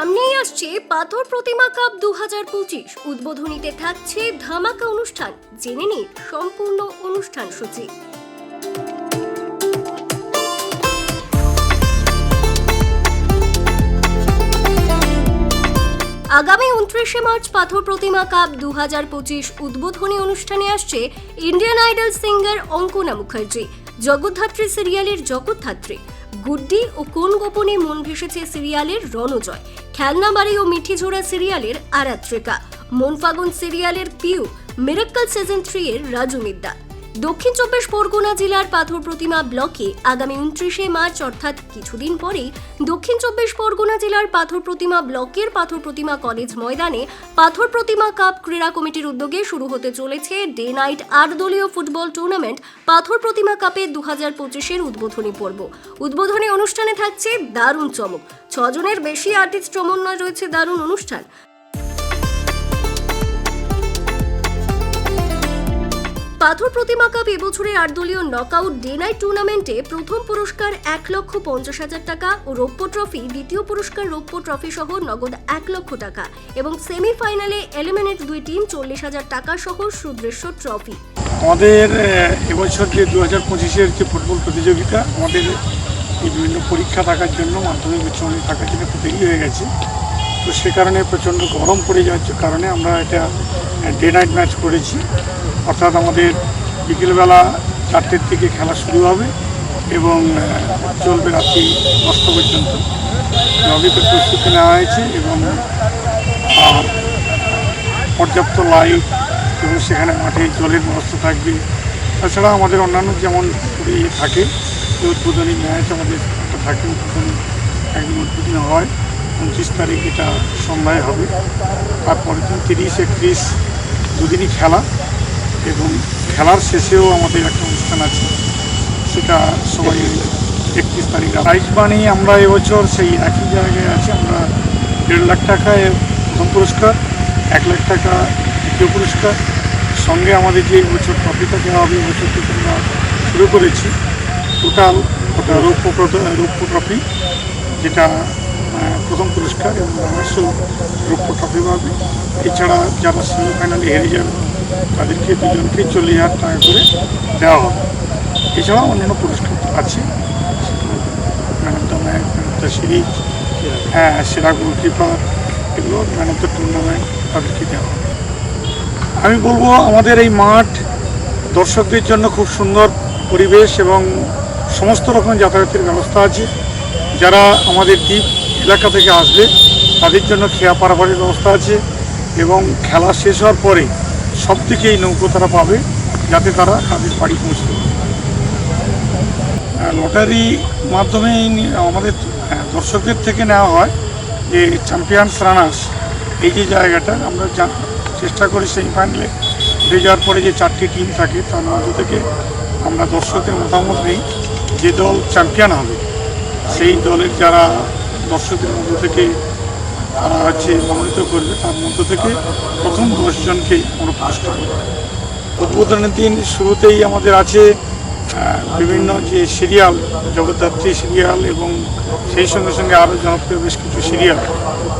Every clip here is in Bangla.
সামনেই আসছে পাথর প্রতিমা কাপ দু হাজার পঁচিশ। উদ্বোধনীতে থাকছে ধামাকা অনুষ্ঠান। জেনে নিন সম্পূর্ণ অনুষ্ঠান সূচি। আগামী উনত্রিশে মার্চ পাথর প্রতিমা কাপ দু হাজার পঁচিশ উদ্বোধনী অনুষ্ঠানে আসছে Indian Idol singer Ankana Mukherjee, Jagaddhatri সিরিয়ালের জগদ্ধাত্রী। গুড্ডি ও কোন গোপনে মন ভেসেছে সিরিয়ালের রণজয়? খেলনাবাড়ি ও মিঠিঝোড়া সিরিয়ালের আরাত্রিকা। মন ফাগুন সিরিয়ালের পিউ, মিরাক্কল সিজন থ্রি এর রাজু মিদ্দা। দক্ষিণ চব্বিশ পরগনা জেলার পাথর প্রতিমা ব্লকে আগামী উনত্রিশে মার্চ, অর্থাৎ কিছুদিন পরেই দক্ষিণ চব্বিশ পরগনা জেলার পাথর প্রতিমা ব্লকের পাথর প্রতিমা কলেজ ময়দানে পাথর প্রতিমা কাপ ক্রীড়া কমিটির উদ্যোগে শুরু হতে চলেছে ডে নাইট আট দলীয় ফুটবল টুর্নামেন্ট পাথর প্রতিমা কাপে দু হাজার পঁচিশের উদ্বোধনী পর্ব। উদ্বোধনী অনুষ্ঠানে থাকছে দারুণ চমক। ছজনের বেশি আর্টিস্ট সমন্বয় রয়েছে দারুণ অনুষ্ঠান। পাথর প্রতিমা কাপ এবছরের আট দলীয় নকআউট ডে নাইট টুর্নামেন্টে প্রথম পুরস্কার এক লক্ষ পঞ্চাশ হাজার টাকা ও রৌপ্য ট্রফি দ্বিতীয় পুরস্কার রৌপ্য ট্রফি সহ নগদ এক লক্ষ টাকা এবং সেমিফাইনালে এলিমিনেট দুই টিম চল্লিশ হাজার টাকা সহ সুদৃশ্য ট্রফি আমাদের এবছর যে দু হাজার পঁচিশের যে ফুটবল প্রতিযোগিতা, আমাদের বিভিন্ন পরীক্ষা থাকার জন্য, মাধ্যমিক উচ্চ মাধ্যমিক থাকার জন্য একটু দেরি হয়ে গেছে। তো সে কারণে প্রচণ্ড গরম পড়ে যাওয়ার কারণে আমরা এটা ডে নাইট ম্যাচ করেছি। অর্থাৎ আমাদের বিকেলবেলা চারটের থেকে খেলা শুরু হবে এবং চলবে রাত্রি দশটা পর্যন্ত। এভাবে তো প্রস্তুতি নেওয়া হয়েছে এবং পর্যাপ্ত লাইট এবং সেখানে মাঠে জলের ব্যবস্থা থাকবে। তাছাড়া আমাদের অন্যান্য যেমন ইয়ে থাকে উদ্বোধনী ম্যাচ আমাদের একটা থাকে, উদ্বোধনী একদিন উদ্বোধনী হয় উনত্রিশ তারিখ এটা সন্ধ্যায় হবে। তারপরে দিন তিরিশ, একত্রিশ দুদিনই খেলা। এবং খেলার শেষেও আমাদের একটা অনুষ্ঠান আছে। সেটা সবাই একত্রিশ তারিখ প্রাইজ মানি আমরা এবছর সেই একই জায়গায় আছে। আমরা দেড় লাখ টাকায় প্রথম পুরস্কার, এক লাখ টাকা দ্বিতীয় পুরস্কার। সঙ্গে আমাদের যে বছর ট্রফিটা দেওয়া হবে, এবছর থেকে আমরা শুরু করেছি। টোটাল ওটা রৌপ্য রৌপ্য ট্রফি যেটা প্রথম পুরস্কার এবং রৌপ্য ট্রফি পাবে এছাড়া যারা সেমিফাইনালে হেরে যাবে তাদেরকে দুজনকে চল্লিশ হাজার টাকা করে দেওয়া হবে। এছাড়াও অন্যান্য পুরস্কার আছে। Man of the match man of the series হ্যাঁ সেরা গোলকিপার, এগুলো ম্যান অফ দ্য টুর্নামেন্ট তাদেরকে দেওয়া হবে। আমি বলব, আমাদের এই মাঠ দর্শকদের জন্য খুব সুন্দর পরিবেশ এবং সমস্ত রকম যাতায়াতের ব্যবস্থা আছে। যারা আমাদের দ্বীপ এলাকা থেকে আসবে, তাদের জন্য খেয়া পারাপারের ব্যবস্থা আছে এবং খেলা শেষ হওয়ার পরে সব দিকেই নৌকো তারা পাবে যাতে তারা তাদের বাড়ি পৌঁছতে লটারি মাধ্যমে আমাদের আহ, দর্শকদের থেকে নেওয়া হয় যে চ্যাম্পিয়ন্স রানার্স এই যে জায়গাটা আমরা চেষ্টা করি সেমিফাইনালে উঠে যাওয়ার পরে যে চারটি টিম থাকে তার মধ্য থেকে আমরা দর্শকদের মতামত নেই যে দল চ্যাম্পিয়ন হবে। সেই দলের যারা দর্শকদের মধ্য থেকে তারা হচ্ছে মনোনীত করবে তার মধ্য থেকে প্রথম দশজনকে আমরা পুরস্কার দেব উদ্বোধনের দিন শুরুতেই আমাদের আছে বিভিন্ন যে সিরিয়াল জগদ্ধাত্রী সিরিয়াল এবং সেই সঙ্গে সঙ্গে আরও জনপ্রিয় বেশ কিছু সিরিয়াল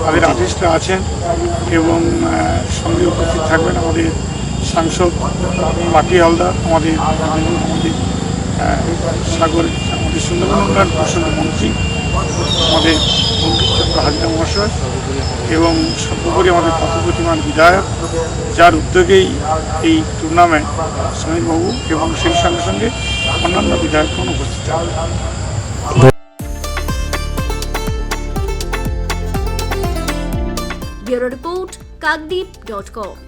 তাদের আর্টিস্টরা আছেন এবং সঙ্গে উপস্থিত থাকবেন আমাদের সাংসদ লাকি হালদার, আমাদের আমাদের সাগর, আমাদের সুন্দরবন উন্নয়ন মন্ত্রী। আমাদের বঙ্কিমচন্দ্র হাজরা মহাশয় এবং সর্বোপরি আমাদের পথপ্রতিমান বিধায়ক, যার উদ্যোগেই এই টুর্নামেন্ট সমীরবাবু এবং সেই সঙ্গে সঙ্গে অন্যান্য বিধায়কগণ উপস্থিত থাকবেন bureau report Kakdwip dot com